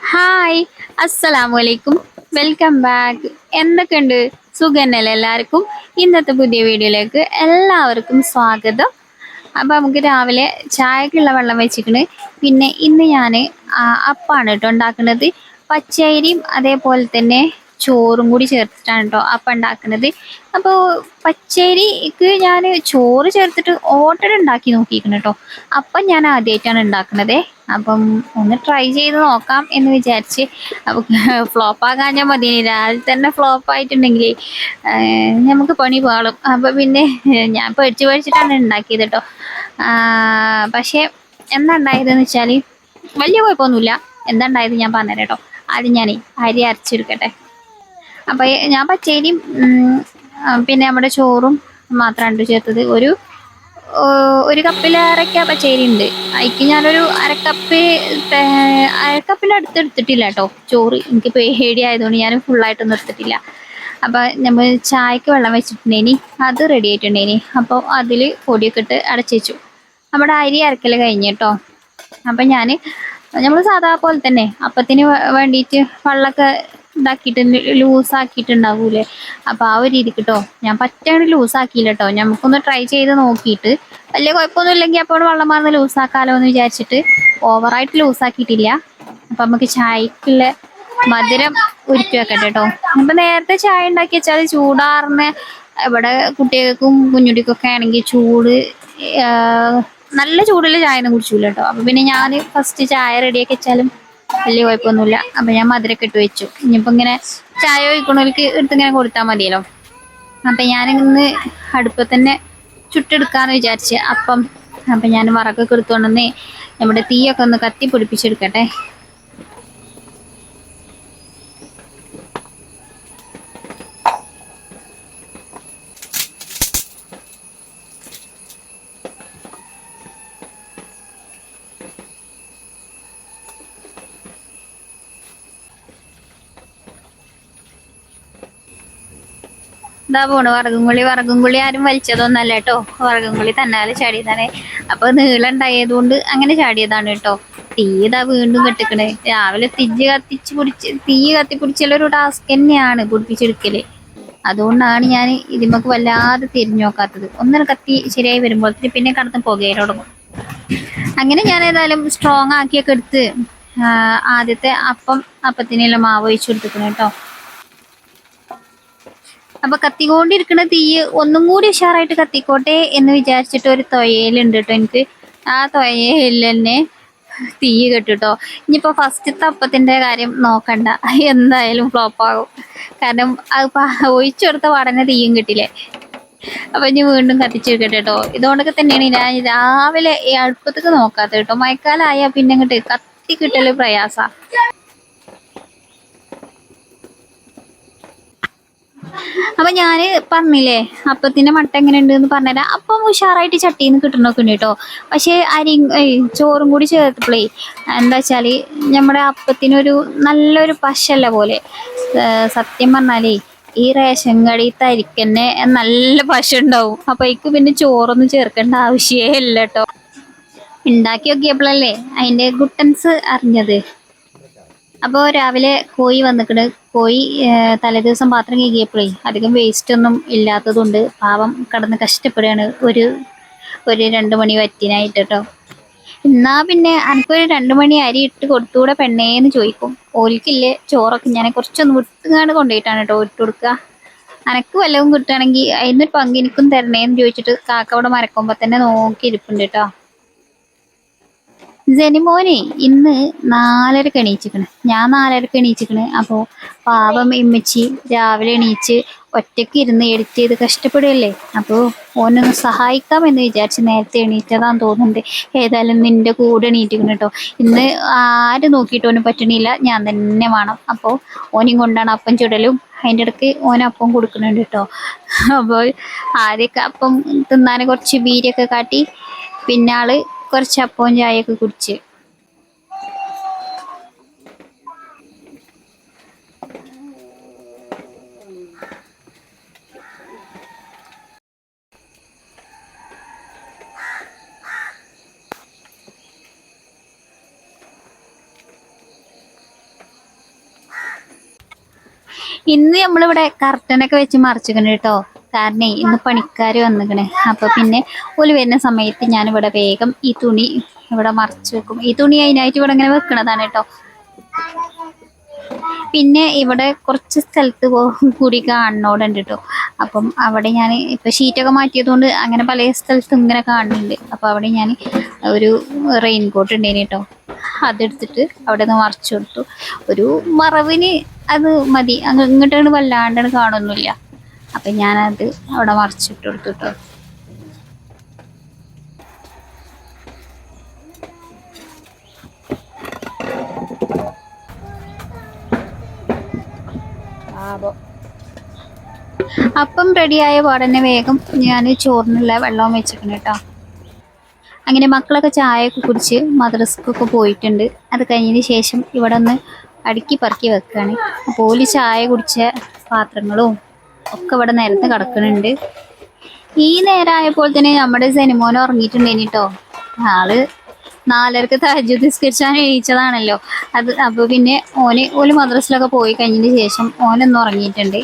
Hi അസ്സലാമു അലൈക്കും welcome back എന്തൊക്കെയുണ്ട്? സുഖന്നല്ലേ എല്ലാവർക്കും? ഇന്നത്തെ പുതിയ വീഡിയോയിലേക്ക് എല്ലാവർക്കും സ്വാഗതം. അപ്പോൾ നമുക്ക് രാവിലെ ചായക്കുള്ള വെള്ളം വെച്ചിക്കണ് പിന്നെ ഇന്ന് ഞാൻ അപ്പാണ് കേട്ടോ ഉണ്ടാക്കുന്നത്. പച്ചരിയും അതേപോലെ തന്നെ ചോറും കൂടി ചേർത്തിട്ടാണ് കേട്ടോ അപ്പം ഉണ്ടാക്കുന്നത്. അപ്പോൾ പച്ചരിക്ക് ഞാൻ ചോറ് ചേർത്തിട്ട് ഓട്ടട ഉണ്ടാക്കി നോക്കിയിരിക്കണം കേട്ടോ. അപ്പം ഞാൻ ആദ്യമായിട്ടാണ് ഉണ്ടാക്കുന്നത് അപ്പം ഒന്ന് ട്രൈ ചെയ്ത് നോക്കാം എന്ന് വിചാരിച്ച്. അപ്പം ഫ്ലോപ്പ് ആകാഞ്ഞാൽ മതി. രാവിലെ തന്നെ ഫ്ലോപ്പ് ആയിട്ടുണ്ടെങ്കിൽ നമുക്ക് പണി പാളും. അപ്പോൾ പിന്നെ ഞാൻ പേടിച്ച് പേടിച്ചിട്ടാണ് ഉണ്ടാക്കിയത് കേട്ടോ പക്ഷേ എന്താണ്ടായതെന്ന് വെച്ചാൽ വലിയ കുഴപ്പമൊന്നുമില്ല. എന്താണ്ടായത് ഞാൻ പറഞ്ഞുതരാം കേട്ടോ ആദ്യം ഞാൻ അരി അരച്ചെടുക്കട്ടെ. അപ്പോൾ ഞാൻ പച്ചരിയും പിന്നെ നമ്മുടെ ചോറും മാത്രമാണ് ചേർത്തത്. ഒരു ഒരു കപ്പിലേറെയൊക്കെ പച്ചരി ഉണ്ട് അതിക്ക് ഞാനൊരു അരക്കപ്പ് അരക്കപ്പിന്റെ അടുത്ത് എടുത്തിട്ടില്ല കേട്ടോ. ചോറ്. എനിക്ക് പേടി ആയതുകൊണ്ട് ഞാൻ ഫുള്ളായിട്ടൊന്നും എടുത്തിട്ടില്ല. അപ്പോൾ നമ്മൾ ചായക്ക് വെള്ളം വെച്ചിട്ടുണ്ടേനി. അത് റെഡി ആയിട്ടുണ്ടേനി. അപ്പോൾ അതിൽ പൊടിയൊക്കെ ഇട്ട് അടച്ചു നമ്മുടെ അരി അരക്കൽ കഴിഞ്ഞ് കേട്ടോ. അപ്പം ഞാൻ നമ്മൾ സാധാ പോലെ തന്നെ അപ്പത്തിന് വേണ്ടിയിട്ട് വെള്ളമൊക്കെ ഇതാക്കിയിട്ട് ലൂസാക്കിയിട്ടുണ്ടാവൂലേ? അപ്പോൾ ആ ഒരു രീതിക്ക് കേട്ടോ ഞാൻ പറ്റാണ്ട് ലൂസാക്കിയില്ല കേട്ടോ നമുക്കൊന്ന് ട്രൈ ചെയ്ത് നോക്കിയിട്ട്. വലിയ കുഴപ്പമൊന്നും ഇല്ലെങ്കിൽ അപ്പോൾ വെള്ളം മാറുന്ന ലൂസാക്കാലോ എന്ന് വിചാരിച്ചിട്ട് ഓവറായിട്ട് ലൂസാക്കിയിട്ടില്ല. അപ്പം നമുക്ക് ചായക്കുള്ള മധുരം ഉരുട്ടി വെക്കട്ടെ കേട്ടോ അപ്പം നേരത്തെ ചായ ഉണ്ടാക്കി വെച്ചാൽ ചൂടാറുന്ന ഇവിടെ കുട്ടികൾക്കും കുഞ്ഞുടിക്കൊക്കെ ആണെങ്കിൽ ചൂട് നല്ല ചൂടുള്ള ചായ ഒന്നും കുടിച്ചില്ല കേട്ടോ അപ്പം പിന്നെ ഞാൻ ഫസ്റ്റ് ചായ റെഡിയാക്കി വെച്ചാലും വലിയ കുഴപ്പമൊന്നുമില്ല. അപ്പം ഞാൻ മധുരമൊക്കെ ഇട്ട് വെച്ചു. ഇനിയിപ്പോൾ ഇങ്ങനെ ചായ ഒഴിക്കണവർക്ക് എടുത്തിങ്ങനെ കൊടുത്താൽ മതിയല്ലോ. അപ്പം ഞാനിന്ന് അടുപ്പത്ത് തന്നെ ചുട്ടെടുക്കാന്ന് വിചാരിച്ച്. അപ്പം അപ്പം ഞാൻ വറക്കൊക്കെ എടുത്തുകൊണ്ടുവന്ന് നമ്മുടെ തീയൊക്കെ ഒന്ന് കത്തി പിടിപ്പിച്ചെടുക്കട്ടെ ഇതാ പോണു വറകുംകുളി വറകുംകുളി ആരും വലിച്ചതൊന്നല്ല കേട്ടോ. വറകുംകുളി തന്നാൽ ചാടിയതാണ്. അപ്പൊ നീളം ഉണ്ടായതുകൊണ്ട് അങ്ങനെ ചാടിയതാണ് കേട്ടോ. തീ ഇതാ വീണ്ടും കെട്ടിക്കണേ. രാവിലെ തിജ് കത്തിച്ച് പിടിച്ച് തീ കത്തിപ്പിടിച്ചുള്ളൊരു ടാസ്ക് തന്നെയാണ് പിടിപ്പിച്ചെടുക്കൽ. അതുകൊണ്ടാണ് ഞാൻ ഇതിമക്ക് വല്ലാതെ തിരിഞ്ഞു നോക്കാത്തത്. ഒന്നിനെ കത്തി ശരിയായി വരുമ്പോഴത്തേക്ക് പിന്നെ കടന്ന് പുകയിൽ തുടങ്ങും. അങ്ങനെ ഞാൻ ഏതായാലും സ്ട്രോങ് ആക്കിയൊക്കെ എടുത്ത് ആദ്യത്തെ അപ്പം അപ്പത്തിനെല്ലാം മാവ് ഒഴിച്ചു കൊടുത്തിരിക്കണം കേട്ടോ. അപ്പൊ കത്തിക്കൊണ്ടിരിക്കുന്ന തീ ഒന്നും കൂടി ഉഷാറായിട്ട് കത്തിക്കോട്ടെ എന്ന് വിചാരിച്ചിട്ട് ഒരു തൊയലുണ്ട് കേട്ടോ എനിക്ക്. ആ തൊയലിൽ തന്നെ തീ കെട്ടിട്ടോ. ഇനിയിപ്പോ ഫസ്റ്റ് തപ്പത്തിന്റെ കാര്യം നോക്കണ്ട. എന്തായാലും ഫ്ലോപ്പാകും കാരണം അത് ഒഴിച്ചെടുത്ത പാടനെ തീയും കിട്ടില്ലേ? അപ്പൊ ഇനി വീണ്ടും കത്തിച്ചെടുക്കട്ടെ കേട്ടോ ഇതുകൊണ്ടൊക്കെ തന്നെയാണ് ഞാൻ രാവിലെ ഈ അടുപ്പത്തേക്ക് നോക്കാത്തത് കേട്ടോ മഴക്കാലമായാൽ പിന്നെ ഇങ്ങോട്ട് കത്തി കിട്ടൽ പ്രയാസാ. അപ്പൊ ഞാൻ പറഞ്ഞില്ലേ അപ്പത്തിന്റെ മട്ട എങ്ങനെ ഉണ്ട് എന്ന് പറഞ്ഞുതരാം. അപ്പം ഉഷാറായിട്ട് ചട്ടിയിൽ നിന്ന് കിട്ടണമൊക്കെ ഉണ്ട് കേട്ടോ. പക്ഷെ അരി ചോറും കൂടി ചേർത്തപ്പോഴേ എന്താ വെച്ചാൽ നമ്മുടെ അപ്പത്തിനൊരു നല്ലൊരു പശല്ല പോലെ. സത്യം പറഞ്ഞാലേ ഈ റേഷൻ കടി തരിക്കന്നെ നല്ല പശ ഉണ്ടാവും. അപ്പൊ എനിക്ക് പിന്നെ ചോറൊന്നും ചേർക്കേണ്ട ആവശ്യമേ ഇല്ല കേട്ടോ. ഉണ്ടാക്കി നോക്കിയപ്പോഴല്ലേ അതിന്റെ ഗുട്ടൻസ് അറിഞ്ഞത്? അപ്പോൾ രാവിലെ കോഴി വന്നിക്കണ്. കോഴി തലേദിവസം പാത്രം കഴുകിയപ്പോഴേ അധികം വേസ്റ്റ് ഒന്നും ഇല്ലാത്തതുകൊണ്ട് പാവം കടന്ന് കഷ്ടപ്പെടുകയാണ് ഒരു ഒരു രണ്ട് മണി വറ്റിനായിട്ട് കേട്ടോ എന്നാ പിന്നെ എനിക്കൊരു രണ്ട് മണി അരി ഇട്ട് കൊടുത്തുകൂടെ പെണ്ണേന്ന് ചോദിക്കും. ഓലിക്കില്ലേ ചോറൊക്കെ? ഞാൻ കുറച്ചൊന്ന് വിട്ടുകാണ് കൊണ്ടുപോയിട്ടാണ് കേട്ടോ ഇട്ട് കൊടുക്കുക അനക്ക് വല്ലതും കിട്ടുകയാണെങ്കിൽ അതിനൊരു പങ്ക് എനിക്കും തരണേന്ന് ചോദിച്ചിട്ട് കാക്കവിടെ മരക്കുമ്പോ തന്നെ നോക്കി ഇരിപ്പുണ്ട് കേട്ടോ ജനിമോനെ ഇന്ന് നാലരക്ക് എണീച്ചിക്കണ്. ഞാൻ നാലരക്ക് എണീച്ചിക്കണ്. അപ്പോൾ പാവം ഇമ്മച്ചി രാവിലെ എണീച്ച് ഒറ്റയ്ക്ക് ഇരുന്ന് എഡിറ്റ് ചെയ്ത് കഷ്ടപ്പെടുകയല്ലേ? അപ്പോൾ ഓനൊന്ന് സഹായിക്കാമെന്ന് വിചാരിച്ച് നേരത്തെ എണീറ്റതാന്ന് തോന്നുന്നുണ്ട്. ഏതായാലും നിന്റെ കൂടെ എണീറ്റിക്കണം കേട്ടോ ഇന്ന് ആര് നോക്കിയിട്ട് ഓന് പറ്റണില്ല. ഞാൻ തന്നെ വേണം. അപ്പോൾ ഓനും കൊണ്ടാണ് അപ്പം ചുടലും. അതിന്റെ ഇടയ്ക്ക് ഓൻ അപ്പം കൊടുക്കുന്നുണ്ട് കേട്ടോ അപ്പോൾ ആദ്യമൊക്കെ അപ്പം തിന്നാൻ കുറച്ച് ബീരിയൊക്കെ കാട്ടി പിന്നെ ആൾ കുറച്ച് അപ്പവും ചായയൊക്കെ കുടിച്ച്. ഇന്ന് നമ്മളിവിടെ കർട്ടനൊക്കെ വെച്ച് മറിച്ചിരിക്കണം കേട്ടോ. കാരണം ഇന്ന് പണിക്കാർ വന്നിക്കണ്. അപ്പോൾ പിന്നെ ഓൽ വരുന്ന സമയത്ത് ഞാനിവിടെ വേഗം ഈ തുണി ഇവിടെ മറച്ചു വെക്കും. ഈ തുണി അതിനായിട്ട് ഇവിടെ ഇങ്ങനെ വെക്കണതാണ് കേട്ടോ. പിന്നെ ഇവിടെ കുറച്ച് സ്ഥലത്ത് കൂടി കാണണോടുണ്ട് കേട്ടോ. അപ്പം അവിടെ ഞാൻ ഇപ്പം ഷീറ്റൊക്കെ മാറ്റിയതുകൊണ്ട് അങ്ങനെ പല സ്ഥലത്തും ഇങ്ങനെ കാണുന്നുണ്ട്. അപ്പോൾ അവിടെ ഞാൻ ഒരു റെയിൻകോട്ട് ഉണ്ടേനി കേട്ടോ. അതെടുത്തിട്ട് അവിടെ നിന്ന് മറച്ചു കൊടുത്തു. ഒരു മറവിന് അത് മതി. അങ്ങ് ഇങ്ങോട്ടാണ് വല്ലാണ്ടാണ് കാണുന്നില്ല അപ്പൊ ഞാനത് അവിടെ മറിച്ചിട്ട് കൊടുത്തു കേട്ടോ അപ്പം റെഡിയായ പാടന്നെ വേഗം ഞാൻ ചോറിനുള്ള വെള്ളവും വെച്ചിട്ടുണ്ട് കേട്ടോ അങ്ങനെ മക്കളൊക്കെ ചായയൊക്കെ കുടിച്ച് മദ്രസ്ക്കൊക്കെ പോയിട്ടുണ്ട്. അത് കഴിഞ്ഞതിന് ശേഷം ഇവിടെ ഒന്ന് അടുക്കി പറക്കി വെക്കുകയാണ് അപ്പോൾ ചായ കുടിച്ച പാത്രങ്ങളും ഒക്കെ ഇവിടെ നേരത്തെ കിടക്കുന്നുണ്ട്. ഈ നേരമായപ്പോൾ തന്നെ നമ്മുടെ സെനിമോൻ ഉറങ്ങിയിട്ടുണ്ടേനി കേട്ടോ ആൾ നാലരക്ക് തഹജ് നിസ്കരിച്ചാൻ എണീച്ചതാണല്ലോ. അത് അപ്പോൾ പിന്നെ ഓന് ഓൽ മദ്രസിലൊക്കെ പോയി കഴിഞ്ഞതിന് ശേഷം ഓനൊന്ന് ഉറങ്ങിയിട്ടുണ്ട്.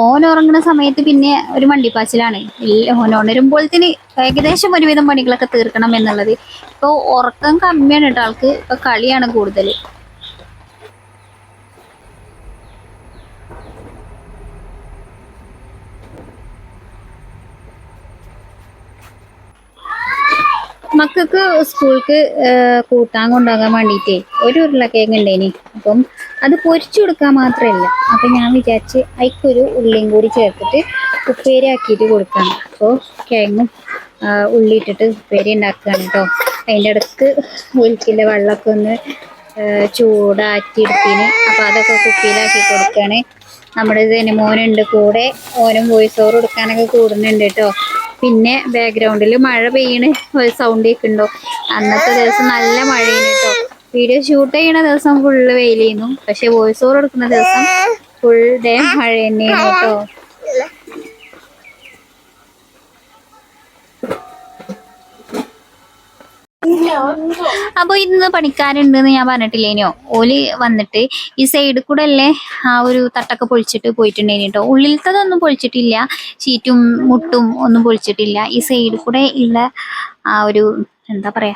ഓൻ ഉറങ്ങുന്ന സമയത്ത് പിന്നെ ഒരു മണ്ടിപ്പാച്ചിലാണ്. ഓൻ ഉണരുമ്പോഴത്തേന് ഏകദേശം ഒരുവിധം പണികളൊക്കെ തീർക്കണം എന്നുള്ളത്. ഇപ്പോൾ ഉറക്കം കമ്മിയാണ് കേട്ടോ ആൾക്ക്. ഇപ്പൊ കളിയാണ് കൂടുതൽ മക്കൾക്ക് സ്കൂൾക്ക് കൂട്ടാൻ കൊണ്ടുപോകാൻ വേണ്ടിയിട്ടേ ഒരു ഉരുളക്കിഴങ്ങ് ഉണ്ടേനി. അപ്പം അത് പൊരിച്ചു കൊടുക്കാൻ മാത്രമല്ല അപ്പൊ ഞാൻ വിചാരിച്ച് അതിക്കൊരു ഉള്ളിയും കൂടി ചേർത്തിട്ട് ഉപ്പേരി ആക്കിയിട്ട് കൊടുക്കാം അപ്പോൾ കിഴങ്ങും ഉള്ളി ഇട്ടിട്ട് ഉപ്പേരി ഉണ്ടാക്കുകയാണ് കേട്ടോ അതിന്റെ ഇടയ്ക്ക് ഒലിക്കിന്റെ വെള്ളമൊക്കെ ഒന്ന് ആ, ചൂടാറ്റിയെടുത്തിന് അപ്പോൾ അതൊക്കെ കുപ്പിയിലാക്കി കൊടുക്കുകയാണ് നമ്മുടെ ഇത് മോനുണ്ട് കൂടെ. ഓനും വോയിസ് ഓവർ കൊടുക്കാനൊക്കെ കൂടുന്നുണ്ട് കേട്ടോ പിന്നെ ബാക്ക്ഗ്രൗണ്ടിൽ മഴ പെയ്യണ. ഒരു സൗണ്ട് കേൾക്കുന്നുണ്ടോ അന്നത്തെ ദിവസം നല്ല മഴയാണ് കേട്ടോ വീഡിയോ ഷൂട്ട് ചെയ്യണ ദിവസം ഫുള്ള് വെയിലായിരുന്നു പക്ഷെ വോയിസ് ഓവർ എടുക്കുന്ന ദിവസം ഫുൾ ഡേ മഴ തന്നെയാണ് കേട്ടോ അപ്പൊ ഇന്ന് പണിക്കാരുണ്ടെന്ന് ഞാൻ പറഞ്ഞിട്ടില്ലേനോ? ഓൽ വന്നിട്ട് ഈ സൈഡിൽ കൂടെ അല്ലേ ആ ഒരു തട്ടൊക്കെ പൊളിച്ചിട്ട് പോയിട്ടുണ്ടേനി കേട്ടോ ഉള്ളിലത്തതൊന്നും പൊളിച്ചിട്ടില്ല ഷീറ്റും മുട്ടും ഒന്നും പൊളിച്ചിട്ടില്ല. ഈ സൈഡിൽ കൂടെ ഉള്ള ആ ഒരു എന്താ പറയാ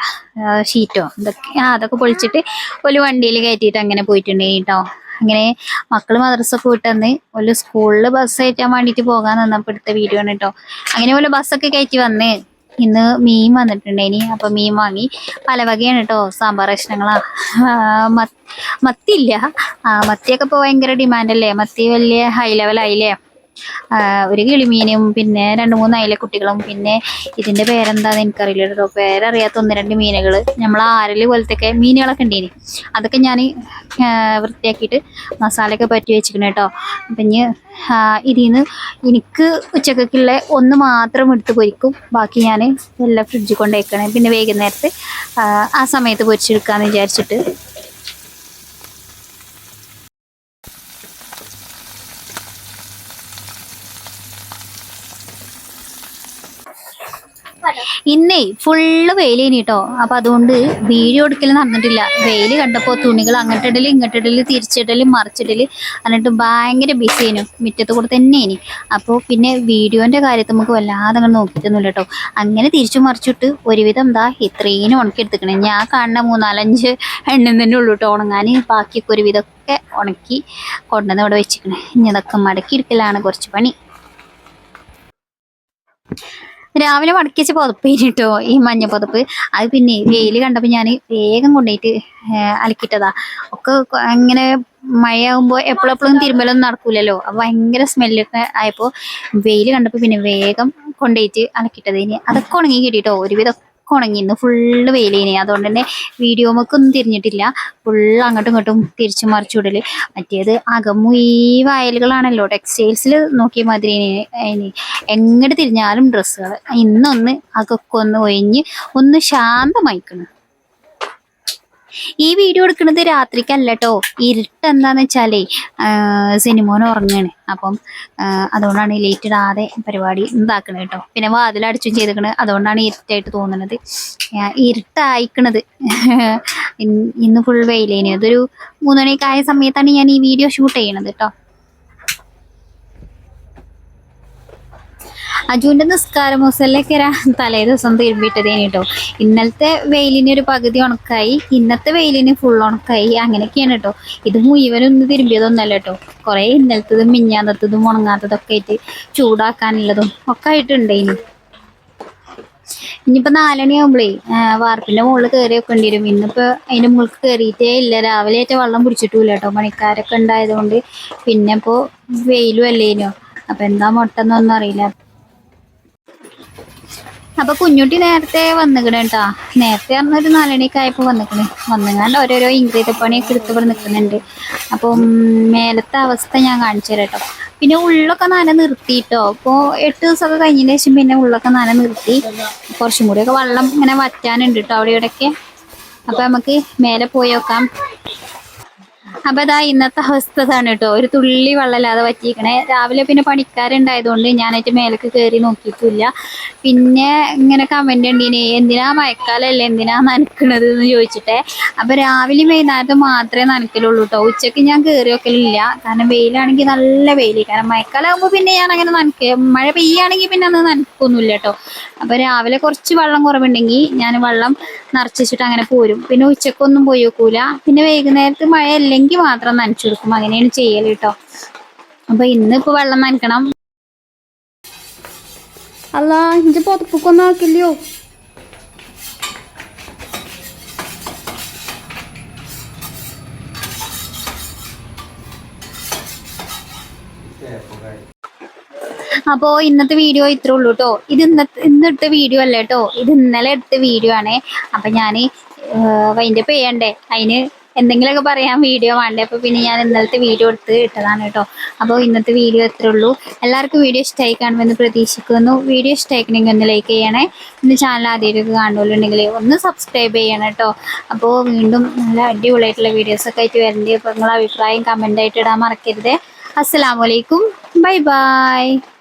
ഷീറ്റോ ഇതൊക്കെ ആ അതൊക്കെ പൊളിച്ചിട്ട് ഒരു വണ്ടിയിൽ കയറ്റിയിട്ട് അങ്ങനെ പോയിട്ടുണ്ടേനി കേട്ടോ അങ്ങനെ മക്കൾ മദ്രസൊക്കെ വിട്ടെന്ന് ഒരു സ്കൂളിൽ ബസ് കയറ്റാൻ വേണ്ടിട്ട് പോകാൻ നിന്നപ്പോൾ വീഡിയോ ആണ് കേട്ടോ അങ്ങനെ പോലെ ബസ്സൊക്കെ കയറ്റി വന്ന് ഇന്ന് മീൻ വന്നിട്ടുണ്ടേനി അപ്പൊ മീൻ വാങ്ങി പല വകയാണ് കേട്ടോ സാമ്പാർ കഷ്ണങ്ങളാ. ആ, മ- മത്തിയില്ല. മത്തിയൊക്കെ ഇപ്പൊ ഭയങ്കര ഡിമാൻഡല്ലേ മത്തി വലിയ ഹൈ ലെവലായില്ലേ ഒരു കിളിമീനും പിന്നെ രണ്ട് മൂന്ന് അയല കുട്ടികളും പിന്നെ ഇതിന്റെ പേരെന്താന്ന് എനിക്കറിയില്ല കേട്ടോ. പേരറിയാത്ത ഒന്ന് രണ്ട് മീനുകൾ നമ്മൾ ആരൽ പോലത്തെ മീനുകളൊക്കെ ഉണ്ടേനി. അതൊക്കെ ഞാൻ വൃത്തിയാക്കിയിട്ട് മസാലയൊക്കെ പറ്റി വെച്ചിരിക്കണം കേട്ടോ. അപ്പം ഇനി എനിക്ക് ഉച്ചക്കുള്ള ഒന്ന് മാത്രം എടുത്ത് പൊരിക്കും. ബാക്കി ഞാൻ എല്ലാം ഫ്രിഡ്ജിൽ കൊണ്ടുവയ്ക്കണേ പിന്നെ വൈകുന്നേരത്ത് ആ, സമയത്ത് പൊരിച്ചെടുക്കാന്ന് വിചാരിച്ചിട്ട്. ഇന്നേ ഫുള്ള് വെയിലേനി കേട്ടോ അപ്പൊ അതുകൊണ്ട് വീഡിയോ എടുക്കൽ നടന്നിട്ടില്ല. വെയിൽ കണ്ടപ്പോ തുണികൾ അങ്ങോട്ട് ഇടൽ ഇങ്ങോട്ട് ഇടൽ തിരിച്ചിടൽ മറിച്ചിടൽ എന്നിട്ട് ഭയങ്കര ബിസിയേനു മുറ്റത്ത് കൂടെ തന്നെയേനി. അപ്പോൾ പിന്നെ വീഡിയോന്റെ കാര്യത്തിൽ നമുക്ക് വല്ലാതെ അങ്ങനെ നോക്കിയിട്ടൊന്നുമില്ല കേട്ടോ അങ്ങനെ തിരിച്ചു മറിച്ചിട്ട് ഒരുവിധം എന്താ ഇത്രയും ഉണക്കിയെടുത്തിക്കണേ. ഞാൻ കാണുന്ന മൂന്നാലഞ്ച് എണ്ണം തന്നെ ഉള്ളൂ കേട്ടോ ഉണങ്ങാൻ ബാക്കിയൊക്കെ ഒരുവിധമൊക്കെ ഉണക്കി കൊണ്ടുവന്ന് ഇവിടെ വെച്ചിക്കണേ. ഇനി അതൊക്കെ മടക്കി എടുക്കലാണ് കുറച്ച് പണി. രാവിലെ വടക്കിച്ച് പുതപ്പേനി കേട്ടോ ഈ മഞ്ഞ പുതപ്പ്. അത് പിന്നെ വെയിൽ കണ്ടപ്പോൾ ഞാൻ വേഗം കൊണ്ടുപോയിട്ട് അലക്കിട്ടതാ ഒക്കെ അങ്ങനെ ഇങ്ങനെ മഴയാകുമ്പോൾ എപ്പോഴെപ്പോഴും തിരുമ്പലൊന്നും നടക്കൂലല്ലോ. അപ്പൊ ഭയങ്കര സ്മെല്ലൊക്കെ ആയപ്പോൾ വെയിൽ കണ്ടപ്പോൾ പിന്നെ വേഗം കൊണ്ടുപോയിട്ട് അലക്കിട്ടത് ഇനി അതൊക്കെ ഉണങ്ങി കിട്ടിട്ടോ. ഒരുവിധം ഒക്കെ ഉണങ്ങിയിരുന്നു ഫുള്ള് വെയിലേനെ. അതുകൊണ്ട് തന്നെ വീഡിയോമൊക്കൊന്നും തിരിഞ്ഞിട്ടില്ല. ഫുള്ള് അങ്ങോട്ടും ഇങ്ങോട്ടും തിരിച്ചു മറിച്ചു വിടൽ മറ്റേത് അകമു ഈ വയലുകളാണല്ലോ. ടെക്സ്റ്റൈൽസിൽ നോക്കിയ മാതിരി എങ്ങോട്ട് തിരിഞ്ഞാലും ഡ്രസ്സുകൾ ഇന്നൊന്ന് അതൊക്കെ ഒന്ന് ഒഴിഞ്ഞ് ഒന്ന് ശാന്തമായിക്കണം. ഈ വീഡിയോ എടുക്കുന്നത് രാത്രിക്കല്ല കേട്ടോ ഇരുട്ട് എന്താന്ന് വെച്ചാലേ സിനിമോൻ ഉറങ്ങാണ്. അപ്പം അതുകൊണ്ടാണ് ലേറ്റ് ഇടാതെ പരിപാടി ഇതാക്കണത് കേട്ടോ. പിന്നെ വാതിലടിച്ചും ചെയ്തേക്കണ്. അതുകൊണ്ടാണ് ഇരുട്ടായിട്ട് തോന്നുന്നത് ഇരുട്ടായിക്കണത്. ഇന്ന് ഫുൾ വെയിലേനി. അതൊരു മൂന്നുമണിയൊക്കെ ആയ സമയത്താണ് ഞാൻ ഈ വീഡിയോ ഷൂട്ട് ചെയ്യണത് കേട്ടോ. അജുവിന്റെ നിസ്കാര മുസല്ലൊക്കെ തലേ ദിവസം തിരുമ്പിട്ടതേന് കേട്ടോ. ഇന്നലത്തെ വെയിലിന് ഒരു പകുതി ഉണക്കായി ഇന്നത്തെ വെയിലിന് ഫുൾ ഉണക്കായി അങ്ങനെയൊക്കെയാണ് കേട്ടോ. ഇത് മുഴുവനൊന്ന് തിരുമ്പിയതൊന്നല്ല കേട്ടോ. കുറേ ഇന്നലത്തതും മിഞ്ഞാന്നത്തതും ഉണങ്ങാത്തതൊക്കെ ആയിട്ട് ചൂടാക്കാനുള്ളതും ഒക്കെ ആയിട്ടുണ്ട് ഇനി. ഇനിയിപ്പോ നാലണിയാകുമ്പോഴേ വാർപ്പിന്റെ മുകളിൽ കയറി വെക്കേണ്ടി വരും. ഇന്നിപ്പോ അതിന്റെ മുകളിൽ കയറിയിട്ടേ ഇല്ല. രാവിലെ ആയിട്ട് വെള്ളം പിടിച്ചിട്ടില്ല കേട്ടോ. പണിക്കാരൊക്കെ ഉണ്ടായതുകൊണ്ട്. പിന്നെ ഇപ്പോ വെയിലും അല്ലേനോ? അപ്പൊ എന്താ മുട്ടെന്നൊന്നും അറിയില്ല. അപ്പൊ കുഞ്ഞുട്ടി നേരത്തെ വന്നിക്കണ കേട്ടാ. നേരത്തെ പറഞ്ഞ ഒരു നാലണിയൊക്കെ ആയപ്പോ വന്നിക്കണ്. വന്നിങ്ങാണ്ട് ഓരോരോ ഇൻഗ്രീത പണിയൊക്കെ എടുത്ത് ഇവിടെ നിൽക്കുന്നുണ്ട് അപ്പം മേലത്തെ അവസ്ഥ ഞാൻ കാണിച്ചു തരാം കേട്ടോ. പിന്നെ ഉള്ളൊക്കെ നന നിർത്തിയിട്ടോ അപ്പോൾ എട്ട് ദിവസമൊക്കെ കഴിഞ്ഞതിന് ശേഷം പിന്നെ ഉള്ളൊക്കെ നന നിർത്തി. കുറച്ചും കൂടിയൊക്കെ വെള്ളം ഇങ്ങനെ വറ്റാനുണ്ട് കേട്ടോ അവിടെ ഇവിടെയൊക്കെ അപ്പൊ നമുക്ക് മേലെ പോയി നോക്കാം. അപ്പൊ ഇന്നത്തെ ഇതാണ് കേട്ടോ. ഒരു തുള്ളി വെള്ളമില്ലാതെ പറ്റിയിരിക്കണേ. രാവിലെ പിന്നെ പണിക്കാരുണ്ടായതുകൊണ്ട് ഞാനായിട്ട് മേലേക്ക് കയറി നോക്കിയിട്ടില്ല. പിന്നെ ഇങ്ങനെ കമന്റ് ഉണ്ടീനെ എന്തിനാ മഴക്കാലല്ലേ? എന്തിനാ നനക്കണത്? എന്ന് ചോദിച്ചിട്ടെ. അപ്പൊ രാവിലെ വൈകുന്നേരത്ത് മാത്രമേ നനക്കലുള്ളൂ കേട്ടോ. ഉച്ചയ്ക്ക് ഞാൻ കയറി വെക്കലില്ല. കാരണം വെയിലാണെങ്കിൽ നല്ല വെയിൽ കാരണം മഴക്കാലാകുമ്പോ പിന്നെ ഞാൻ അങ്ങനെ നനക്ക മഴ പെയ്യാണെങ്കിൽ പിന്നെ അന്ന് നനക്കൊന്നുമില്ല കേട്ടോ. അപ്പൊ രാവിലെ കുറച്ച് വെള്ളം കുറവുണ്ടെങ്കിൽ ഞാൻ വെള്ളം നിറച്ചിട്ട് അങ്ങനെ പോരും. പിന്നെ ഉച്ചക്കൊന്നും പോയി വെക്കൂല. പിന്നെ വൈകുന്നേരത്ത് മഴ അല്ലെങ്കിൽ മാത്രം നനച്ചു കൊടുക്കും അങ്ങനെയാണ് ചെയ്യൽ കേട്ടോ അപ്പൊ ഇന്ന് ഇപ്പൊ വെള്ളം നനക്കണം. അല്ല ഇഞ്ചി പുതപ്പൊക്കൊന്നും ആക്കില്ലയോ? അപ്പോ ഇന്നത്തെ വീഡിയോ ഇത്രേ ഉള്ളൂ കേട്ടോ ഇത് ഇന്നത്തെ ഇന്നിട്ട വീഡിയോ അല്ല കേട്ടോ ഇത് ഇന്നലെ എടുത്ത വീഡിയോ ആണ്. അപ്പൊ ഞാൻ അതിന്റെ ചെയ്യണ്ടേ അതിന് എന്തെങ്കിലുമൊക്കെ പറയാൻ വീഡിയോ വേണ്ടേ? അപ്പോൾ പിന്നെ ഞാൻ ഇന്നലത്തെ വീഡിയോ എടുത്ത് ഇട്ടതാണ് കേട്ടോ. അപ്പോൾ ഇന്നത്തെ വീഡിയോ എത്ര ഉള്ളൂ. എല്ലാവർക്കും വീഡിയോ ഇഷ്ടമായി കാണുമെന്ന് പ്രതീക്ഷിക്കുന്നു. വീഡിയോ ഇഷ്ടമായിക്കണമെങ്കിൽ ഒന്ന് ലൈക്ക് ചെയ്യണേ. ഇന്ന് ചാനൽ ആദ്യമൊക്കെ കാണുമല്ലുണ്ടെങ്കിൽ ഒന്ന് സബ്സ്ക്രൈബ് ചെയ്യണം കേട്ടോ. അപ്പോൾ വീണ്ടും നല്ല അടിപൊളിയായിട്ടുള്ള വീഡിയോസൊക്കെ ആയിട്ട് വരണ്ടേ. അപ്പോൾ നിങ്ങളുടെ അഭിപ്രായം കമന്റായിട്ട് ഇടാൻ മറക്കരുത്. അസ്സാം വലൈക്കും ബൈ ബൈ